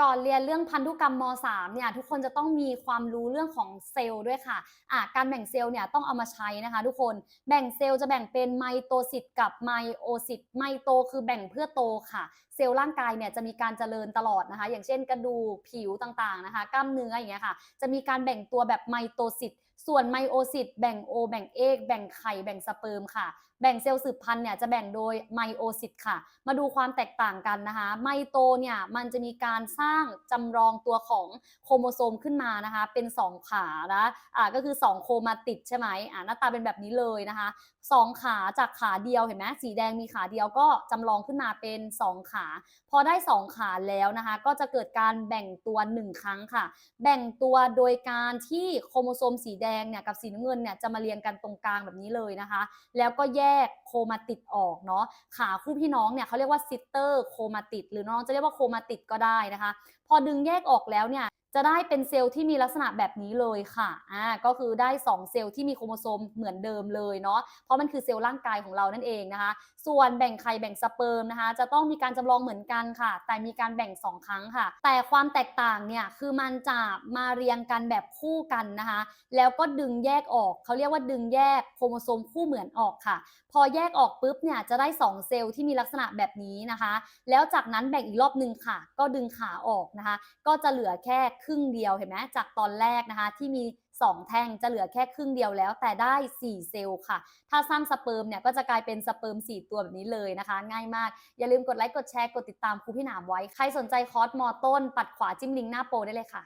ก่อนเรียนเรื่องพันธุกรรมม .3 เนี่ยทุกคนจะต้องมีความรู้เรื่องของเซลล์ด้วยค่ะอะการแบ่งเซลล์เนี่ยต้องเอามาใช้นะคะ ทุกคนแบ่งเซลล์จะแบ่งเป็นไมโตซิสกับไมโอซิสไมโตคือแบ่งเพื่อโตค่ะ เซลล์ร่างกายเนี่ยจะมีการเจริญตลอดนะคะ อย่างเช่นกระดูกผิวต่างๆนะคะ กล้ามเนื้ออย่างเงี้ยค่ะ จะมีการแบ่งตัวแบบไมโตซิส ส่วนไมโอซิสแบ่งโอแบ่งเอกแบ่งไข่ แบ่งสเปิร์มค่ะ แบ่งเซลล์สืบพันธุ์เนี่ยจะแบ่งโดยไมโอซิสค่ะ มาดูความแตกต่างกันนะคะ ไมโตเนี่ยมันจะมีการสร้างจำลองตัวของโครโมโซมขึ้นมานะคะ เป็น 2 ขานะอ่าก็คือ 2 โครมาติดใช่ไหมอ่าหน้าตาเป็นแบบนี้เลยนะคะสองขาจากขาเดียวเห็นไหมสีแดงมีขาเดียวก็จำลองขึ้นมาเป็น 2 ขา พอได้ 2 ขาแล้วนะคะ ก็จะเกิดการแบ่งตัว 1 ครั้งค่ะ แบ่งตัวโดยการที่โครโมโซมสีแดงเนี่ยกับสีน้ำเงินเนี่ยจะมาเรียงกันตรงกลางแบบนี้เลยนะคะ แล้วก็แยกโคมาติดออกเนาะขาคู่พี่น้องเนี่ยเขาเรียกว่าซิสเตอร์โคมาติดหรือน้องจะเรียกว่าโคมาติดก็ได้นะคะ พอดึงแยกออกแล้วเนี่ย จะได้เป็นเซลล์ที่มีลักษณะแบบนี้เลยค่ะ อ่า ก็คือได้ 2 เซลล์ที่มีโครโมโซมเหมือนเดิมเลยเนาะ เพราะมันคือเซลล์ร่างกายของเรานั่นเองนะคะ ส่วนแบ่งไข่แบ่งสเปิร์มนะคะ จะต้องมีการจำลองเหมือนกันค่ะ แต่มีการแบ่ง 2 ครั้งค่ะ แต่ความแตกต่างเนี่ย คือมันจะมาเรียงกันแบบคู่กันนะคะ แล้วก็ดึงแยกออก เขาเรียกว่าดึงแยกโครโมโซมคู่เหมือนออกค่ะ พอแยกออกปุ๊บเนี่ยจะได้ 2 เซลล์ที่มีลักษณะแบบนี้นะคะ แล้วจากนั้นแบ่งอีกรอบหนึ่งค่ะ ก็ดึงขาออกนะคะ ก็จะเหลือแค่ครึ่งเดียวเห็นไหมจากตอนแรกนะคะที่มี 2 แท่งจะเหลือแค่ครึ่งเดียวแล้ว แต่ได้ 4 เซลล์ค่ะ ถ้าสร้างสเปิร์มเนี่ยก็จะกลายเป็นสเปิร์ม 4 ตัวแบบนี้เลยนะคะ ง่ายมาก อย่าลืมกดไลค์กดแชร์กดติดตามครูพี่หนามไว้ ใครสนใจคอร์สมอต้น ปัดขวาจิ้มลิงก์หน้าโปรได้เลยค่ะ